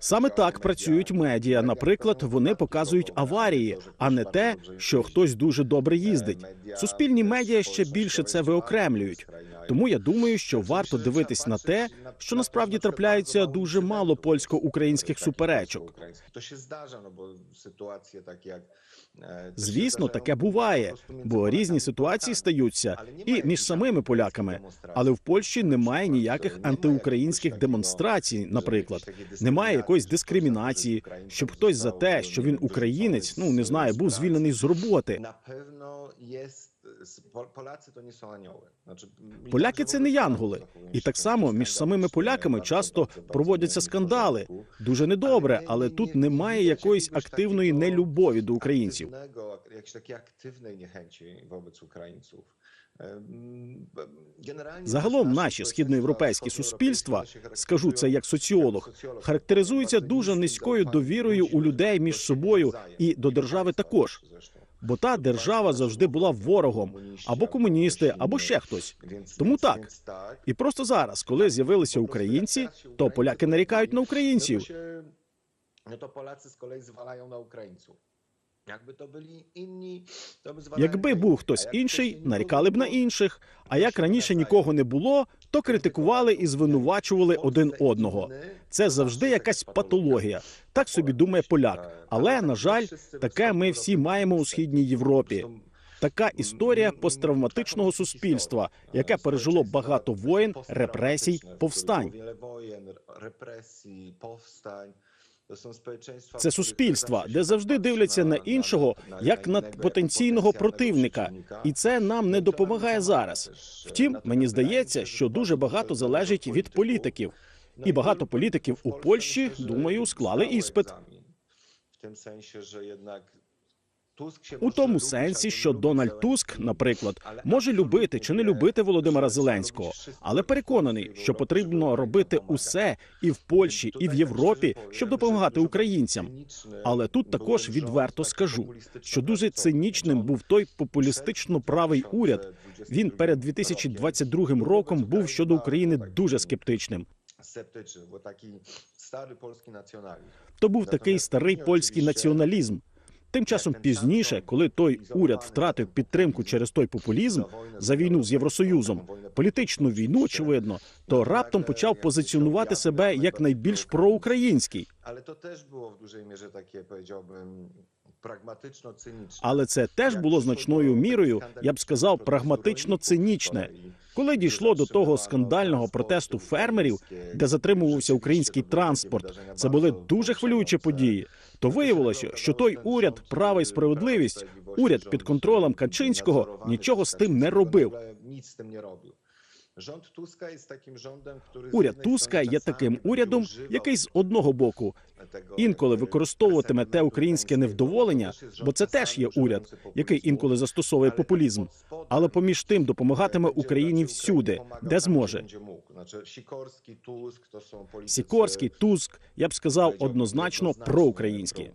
Саме так працюють медіа. Наприклад, вони показують аварії, а не те, що хтось дуже добре їздить. Суспільні медіа ще більше це виокремлюють. Тому я думаю, що варто дивитись на те, що насправді трапляється дуже мало польсько-українських суперечок. No bo sytuacje takie jak e, to się Звісно, таке буває, бо різні ситуації стаються і між самими поляками. Але в Польщі немає ніяких антиукраїнських демонстрацій. Наприклад, немає якоїсь дискримінації, дискримінації, щоб хтось за те, що він українець, ну не знаю, був звільнений з роботи. Są anioły. Znaczy, mi Поляки це не янголи, і так само між самими поляками часто проводяться скандали. Дуже недобре, Але тут немає якоїсь активної нелюбові до українців. Ем, Загалом наші східноєвропейські суспільства, скажу це як соціолог, характеризуються дуже низькою довірою у людей між собою і до держави також. Бо та держава завжди була ворогом або комуністи, або ще хтось. Тому так. І просто зараз, коли з'явилися українці, то поляки нарікають на українців. No to Polacy z kolei zwalają na Ukraińców. Якби був хтось інший, нарікали б на інших. А як раніше нікого не було, то критикували і звинувачували один одного. Це завжди якась патологія. Так собі думає поляк. Але на жаль, таке ми всі маємо у східній Європі. Така історія посттравматичного суспільства, яке пережило багато воєн, репресій, повстань. Це суспільства, де завжди дивляться на іншого як на потенційного противника, і це нам не допомагає зараз. Втім, мені здається, що дуже багато залежить від політиків. І багато політиків у Польщі, думаю, склали іспит. В тим сенсі, що ще У тому сенсі, що Дональд Туск, наприклад, може любити чи не любити Володимира Зеленського, але переконаний, що потрібно робити усе і в Польщі, і в Європі, щоб допомагати українцям. Але тут також відверто скажу, що дуже цинічним був той популістично правий уряд. Він перед 2022 роком був щодо України дуже скептичним. Скептичний, бо такий старий польський націоналізм. То був такий старий польський націоналізм. Тим часом пізніше, коли той уряд втратив підтримку через той популізм за війну з Євросоюзом, політичну війну, очевидно, то раптом почав позиціонувати себе як найбільш проукраїнський. Але то теж було в дуже мірі таке, powiedziałbym, прагматично цинічне. Але це теж було значною мірою, я б сказав, прагматично цинічне. Коли дійшло до того скандального протесту фермерів, де затримувався український транспорт, це були дуже хвилюючі події. То виявилося, що той уряд права і справедливість, уряд під контролем Качинського, нічого з тим не робив. Уряд Туска є таким урядом, який з одного боку інколи використовуватиме те українське невдоволення, бо це теж є уряд, який інколи застосовує популізм. Але поміж тим допомагатиме Україні всюди, де зможе. Сікорський, Туск, я б сказав, однозначно проукраїнські.